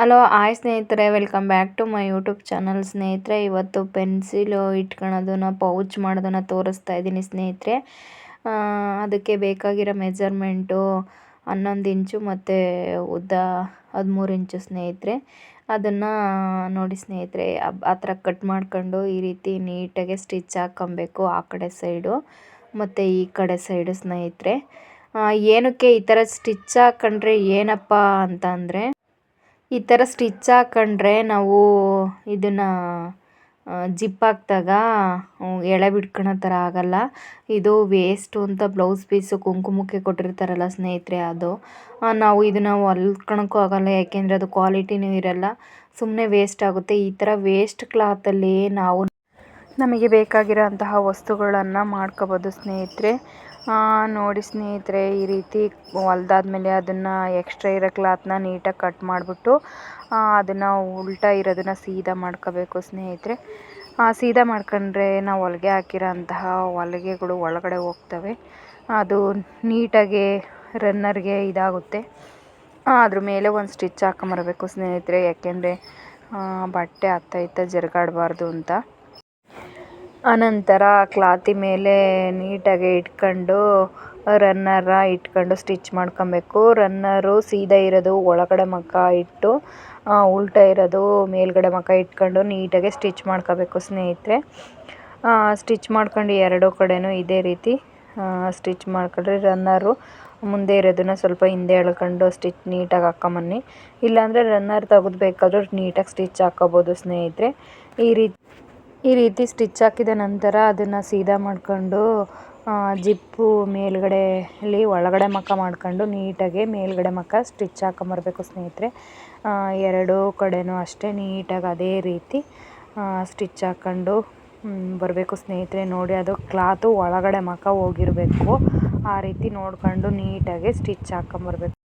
Hello, hi ಸ್ನೇಹಿತರೆ, welcome back to my YouTube channel. ಸ್ನೇಹಿತರೆ, ಇವತ್ತು ಪೆನ್ಸಿಲು ಇಟ್ಕೊಳೋದನ್ನ, ಪೌಚ್ ಮಾಡೋದನ್ನು ತೋರಿಸ್ತಾ ಇದ್ದೀನಿ ಸ್ನೇಹಿತರೆ. ಅದಕ್ಕೆ ಬೇಕಾಗಿರೋ ಮೆಜರ್ಮೆಂಟು ಹನ್ನೊಂದು ಇಂಚು ಮತ್ತು ಉದ್ದ ಹದಿಮೂರು ಇಂಚು ಸ್ನೇಹಿತರೆ. ಅದನ್ನು ನೋಡಿ ಸ್ನೇಹಿತರೆ ಆ ಥರ ಕಟ್ ಮಾಡ್ಕೊಂಡು ಈ ರೀತಿ ನೀಟಾಗಿ ಸ್ಟಿಚ್ ಹಾಕ್ಕೊಬೇಕು ಆ ಕಡೆ ಸೈಡು, ಮತ್ತು ಈ ಕಡೆ ಸೈಡು ಸ್ನೇಹಿತರೆ. ಏನಕ್ಕೆ ಈ ಥರ ಸ್ಟಿಚ್ ಹಾಕ್ಕೊಂಡ್ರೆ ಏನಪ್ಪ ಅಂತ ಅಂದರೆ ಈ ಥರ ಸ್ಟಿಚ್ ಹಾಕೊಂಡ್ರೆ ನಾವು ಇದನ್ನು ಜಿಪ್ ಹಾಕಿದಾಗ ಎಳೆ ಬಿಟ್ಕೊಳ್ಳೋ ಥರ ಆಗೋಲ್ಲ. ಇದು ವೇಸ್ಟು ಅಂತ ಬ್ಲೌಸ್ ಪೀಸು ಕುಂಕುಮಕ್ಕೆ ಕೊಟ್ಟಿರ್ತಾರಲ್ಲ ಸ್ನೇಹಿತರೆ ಅದು. ನಾವು ಇದನ್ನು ಹೊಲ್ಕೊಳಕ್ಕೂ ಆಗೋಲ್ಲ, ಯಾಕೆಂದರೆ ಅದು ಕ್ವಾಲಿಟಿನೂ ಇರೋಲ್ಲ. ಸುಮ್ಮನೆ ವೇಸ್ಟ್ ಆಗುತ್ತೆ. ಈ ಥರ ವೇಸ್ಟ್ ಕ್ಲಾತಲ್ಲಿ ನಾವು ನಮಗೆ ಬೇಕಾಗಿರೋ ಅಂತಹ ವಸ್ತುಗಳನ್ನು ಮಾಡ್ಕೋಬೋದು ಸ್ನೇಹಿತರೆ. ನೋಡಿ ಸ್ನೇಹಿತರೆ, ಈ ರೀತಿ ಹೊಲ್ದಾದ್ಮೇಲೆ ಅದನ್ನು ಎಕ್ಸ್ಟ್ರಾ ಇರೋ ಕ್ಲಾತ್ನ ನೀಟಾಗಿ ಕಟ್ ಮಾಡಿಬಿಟ್ಟು ಅದನ್ನು ಉಲ್ಟಾ ಇರೋದನ್ನು ಸೀದಾ ಮಾಡ್ಕೋಬೇಕು ಸ್ನೇಹಿತರೆ. ಸೀದಾ ಮಾಡ್ಕೊಂಡ್ರೆ ನಾವು ಹೊಲಿಗೆ ಹಾಕಿರೋ ಅಂತಹ ಹೊಲಿಗೆಗಳು ಒಳಗಡೆ ಹೋಗ್ತವೆ. ಅದು ನೀಟಾಗಿ ರನ್ನರ್ಗೆ ಇದಾಗುತ್ತೆ. ಅದ್ರ ಮೇಲೆ ಒಂದು ಸ್ಟಿಚ್ ಹಾಕೊಂಬರ್ಬೇಕು ಸ್ನೇಹಿತರೆ, ಯಾಕೆಂದರೆ ಬಟ್ಟೆ ಅತ್ತ ಇತ್ತ ಜರುಗಾಡಬಾರ್ದು ಅಂತ. ಆನಂತರ ಕ್ಲಾತಿ ಮೇಲೆ ನೀಟಾಗಿ ಇಟ್ಕೊಂಡು ರನ್ನರ ಇಟ್ಕೊಂಡು ಸ್ಟಿಚ್ ಮಾಡ್ಕೊಬೇಕು. ರನ್ನರು ಸೀದಾ ಇರೋದು ಒಳಗಡೆ ಮಗ್ಗ ಇಟ್ಟು ಉಲ್ಟಾ ಇರೋದು ಮೇಲ್ಗಡೆ ಮಗ್ಗ ಇಟ್ಕೊಂಡು ನೀಟಾಗಿ ಸ್ಟಿಚ್ ಮಾಡ್ಕೋಬೇಕು ಸ್ನೇಹಿತರೆ. ಸ್ಟಿಚ್ ಮಾಡ್ಕೊಂಡು ಎರಡು ಕಡೆಯೂ ಇದೇ ರೀತಿ ಸ್ಟಿಚ್ ಮಾಡ್ಕೊಂಡ್ರೆ ರನ್ನರು ಮುಂದೆ ಇರೋದನ್ನ ಸ್ವಲ್ಪ ಹಿಂದೆ ಎಳ್ಕೊಂಡು ಸ್ಟಿಚ್ ನೀಟಾಗಿ ಹಾಕೊಂಬನ್ನಿ. ಇಲ್ಲಾಂದರೆ ರನ್ನರ್ ತೆಗೆದು ಬೇಕಾದರೂ ನೀಟಾಗಿ ಸ್ಟಿಚ್ ಹಾಕ್ಕೋಬೋದು ಸ್ನೇಹಿತರೆ. ಈ ರೀತಿ ಈ ರೀತಿ ಸ್ಟಿಚ್ ಹಾಕಿದ ನಂತರ ಅದನ್ನು ಸೀದಾ ಮಾಡ್ಕೊಂಡು ಜಿಪ್ಪು ಮೇಲ್ಗಡೆ ಅಲ್ಲಿ ಒಳಗಡೆ ಮಕ್ಕ ಮಾಡ್ಕೊಂಡು ನೀಟಾಗಿ ಮೇಲ್ಗಡೆ ಮಕ್ಕ ಸ್ಟಿಚ್ ಹಾಕೊಂಬರ್ಬೇಕು ಸ್ನೇಹಿತರೆ. ಎರಡೂ ಕಡೆಯೂ ಅಷ್ಟೇ ನೀಟಾಗಿ ಅದೇ ರೀತಿ ಸ್ಟಿಚ್ ಹಾಕ್ಕೊಂಡು ಬರಬೇಕು ಸ್ನೇಹಿತರೆ. ನೋಡಿ, ಅದು ಕ್ಲಾತು ಒಳಗಡೆ ಮಕ ಹೋಗಿರಬೇಕು. ಆ ರೀತಿ ನೋಡ್ಕೊಂಡು ನೀಟಾಗಿ ಸ್ಟಿಚ್ ಹಾಕೊಂಬರ್ಬೇಕು.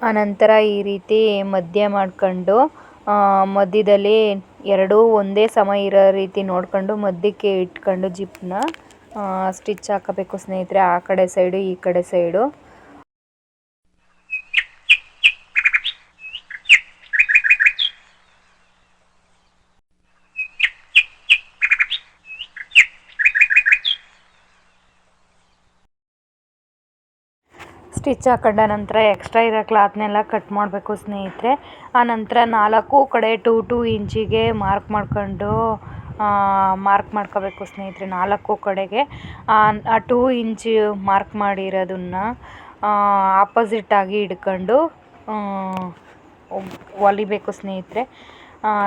ಆನಂತರ ಈ ರೀತಿ ಮಧ್ಯ ಮಾಡ್ಕೊಂಡು ಮಧ್ಯದಲ್ಲಿ ಎರಡೂ ಒಂದೇ ಸಮ ಇರೋ ರೀತಿ ನೋಡ್ಕೊಂಡು ಮಧ್ಯಕ್ಕೆ ಇಟ್ಕೊಂಡು ಜಿಪ್ಪನ್ನ ಸ್ಟಿಚ್ ಹಾಕಬೇಕು ಸ್ನೇಹಿತರೆ, ಆ ಕಡೆ ಸೈಡು ಈ ಕಡೆ ಸೈಡು ಸ್ಟಿಚ್ ಹಾಕೊಂಡ ನಂತರ ಎಕ್ಸ್ಟ್ರಾ ಇರೋ ಕ್ಲಾತ್ನೆಲ್ಲ ಕಟ್ ಮಾಡಬೇಕು ಸ್ನೇಹಿತರೆ. ನಂತರ ನಾಲ್ಕು ಕಡೆ ಟೂ ಟೂ ಇಂಚಿಗೆ ಮಾರ್ಕ್ ಮಾಡ್ಕೊಂಡು ಮಾರ್ಕ್ ಮಾಡ್ಕೋಬೇಕು ಸ್ನೇಹಿತರೆ ನಾಲ್ಕು ಕಡೆಗೆ. ಆ ಟೂ ಇಂಚ್ ಮಾರ್ಕ್ ಮಾಡಿರೋದನ್ನು ಆಪೋಸಿಟ್ಟಾಗಿ ಹಿಡ್ಕೊಂಡು ಹೊಲಿಬೇಕು ಸ್ನೇಹಿತರೆ.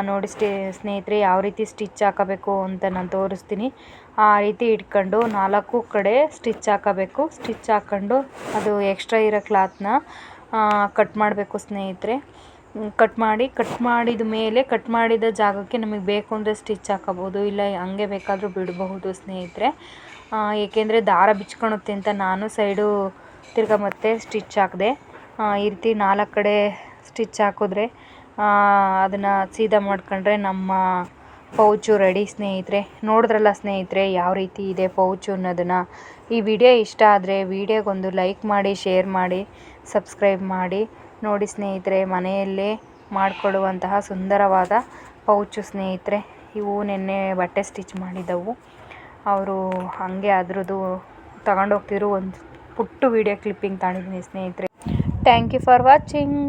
ನೋಡಿ ಸ್ಟೇ, ಸ್ನೇಹಿತರೆ, ಯಾವ ರೀತಿ ಸ್ಟಿಚ್ ಹಾಕಬೇಕು ಅಂತ ನಾನು ತೋರಿಸ್ತೀನಿ. ಆ ರೀತಿ ಇಟ್ಕೊಂಡು ನಾಲ್ಕು ಕಡೆ ಸ್ಟಿಚ್ ಹಾಕಬೇಕು. ಸ್ಟಿಚ್ ಹಾಕ್ಕೊಂಡು ಅದು ಎಕ್ಸ್ಟ್ರಾ ಇರೋ ಕ್ಲಾತ್ನ ಕಟ್ ಮಾಡಬೇಕು ಸ್ನೇಹಿತರೆ. ಕಟ್ ಮಾಡಿ ಕಟ್ ಮಾಡಿದ ಮೇಲೆ ಕಟ್ ಮಾಡಿದ ಜಾಗಕ್ಕೆ ನಮಗೆ ಬೇಕು ಅಂದರೆ ಸ್ಟಿಚ್ ಹಾಕೋಬೋದು ಇಲ್ಲ ಹಂಗೆ ಬೇಕಾದರೂ ಬಿಡಬಹುದು ಸ್ನೇಹಿತರೆ. ಏಕೆಂದರೆ ದಾರ ಬಿಚ್ಕೊಳುತ್ತೆ ಅಂತ ನಾನು ಸೈಡು ತಿರ್ಗಾ ಮತ್ತೆ ಸ್ಟಿಚ್ ಹಾಕಿದೆ. ಈ ರೀತಿ ನಾಲ್ಕು ಕಡೆ ಸ್ಟಿಚ್ ಹಾಕಿದ್ರೆ ಅದನ್ನು ಸೀದಾ ಮಾಡ್ಕೊಂಡ್ರೆ ನಮ್ಮ ಪೌಚು ರೆಡಿ ಸ್ನೇಹಿತರೆ, ನೋಡಿದ್ರಲ್ಲ ಸ್ನೇಹಿತರೆ, ಯಾವ ರೀತಿ ಇದೆ ಪೌಚು ಅನ್ನೋದನ್ನು. ಈ ವಿಡಿಯೋ ಇಷ್ಟ ಆದರೆ ವಿಡಿಯೋಗೊಂದು ಲೈಕ್ ಮಾಡಿ ಶೇರ್ ಮಾಡಿ ಸಬ್ಸ್ಕ್ರೈಬ್ ಮಾಡಿ. ನೋಡಿ ಸ್ನೇಹಿತರೆ, ಮನೆಯಲ್ಲೇ ಮಾಡಿಕೊಳ್ಳುವಂತಹ ಸುಂದರವಾದ ಪೌಚು ಸ್ನೇಹಿತರೆ, ಇವು ನಿನ್ನೆ ಬಟ್ಟೆ ಸ್ಟಿಚ್ ಮಾಡಿದ್ದವು. ಅವರು ಹಾಗೆ ಅದ್ರದ್ದು ತಗೊಂಡೋಗ್ತಿರೋ ಒಂದು ಪುಟ್ಟು ವಿಡಿಯೋ ಕ್ಲಿಪ್ಪಿಂಗ್ ತಾಣಿದ್ದೀನಿ ಸ್ನೇಹಿತರೆ. Thank you for watching